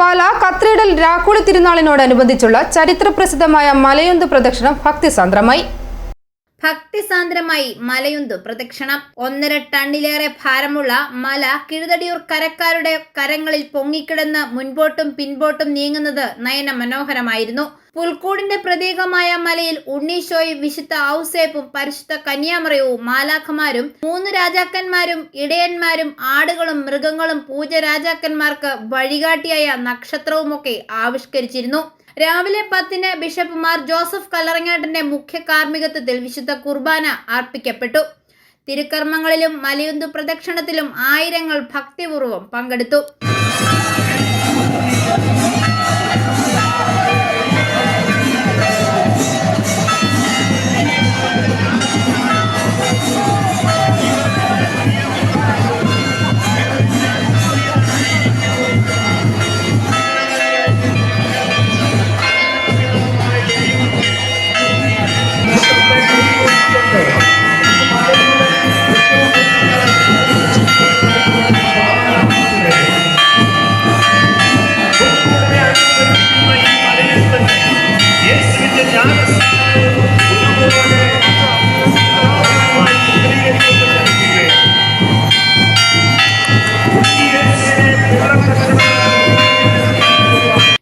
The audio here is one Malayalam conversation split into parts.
പാല കത്രീഡൽ രാക്കുളി തിരുനാളിനോടനുബന്ധിച്ചുള്ള ചരിത്രപ്രസിദ്ധമായ മലയുന്ത് പ്രദക്ഷിണം ഭക്തിസാന്ദ്രമായി. ഭക്തിസാന്ദ്രമായി മലയുന്തു പ്രദക്ഷിണം. ഒന്നര ടണ്ണിലേറെ ഭാരമുള്ള മല കിഴുതടിയൂർ കരക്കാരുടെ കരങ്ങളിൽ പൊങ്ങിക്കിടന്ന് മുൻപോട്ടും പിൻപോട്ടും നീങ്ങുന്നത് നയന മനോഹരമായിരുന്നു. പുൽക്കൂടിന്റെ പ്രതീകമായ മലയിൽ ഉണ്ണീശോയും വിശുദ്ധ ഔസേപ്പും പരിശുദ്ധ കന്യാമറയവും മാലാഖമാരും മൂന്ന് രാജാക്കന്മാരും ഇടയന്മാരും ആടുകളും മൃഗങ്ങളും പൂജ രാജാക്കന്മാർക്ക് വഴികാട്ടിയായ നക്ഷത്രവുമൊക്കെ ആവിഷ്കരിച്ചിരുന്നു. രാവിലെ പത്തിന് ബിഷപ്പ് മാർ ജോസഫ് കല്ലറങ്ങാട്ടിന്റെ മുഖ്യ കാർമ്മികത്വത്തിൽ വിശുദ്ധ കുർബാന അർപ്പിക്കപ്പെട്ടു. തിരുക്കർമ്മങ്ങളിലും മലയുന്തു പ്രദക്ഷിണത്തിലും ആയിരങ്ങൾ ഭക്തിപൂർവം പങ്കെടുത്തു.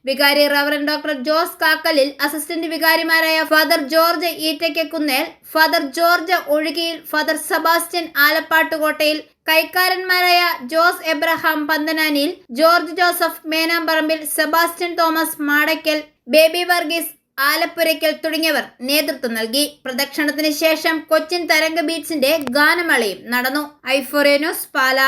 വികാരി reverend doctor Jose Kakkalil assistant വികാരിമാരായ father George Eettakkunnel father George Ozhukayil father Sebastian Alappattukottayil കൈക്കാരന്മാരായ Jose Abraham Panthananil George Joseph Menamparambil Sebastian Thomas Madackal Baby Varghese Alappurackal തുടങ്ങിയവർ നേതൃത്വം നൽകി. പ്രദക്ഷിണത്തിന് ശേഷം കൊച്ചിൻ തരംഗ ബീച്ചിന്റെ ഗാനമേളയും നടന്നു. ഐഫോറിയ പാല.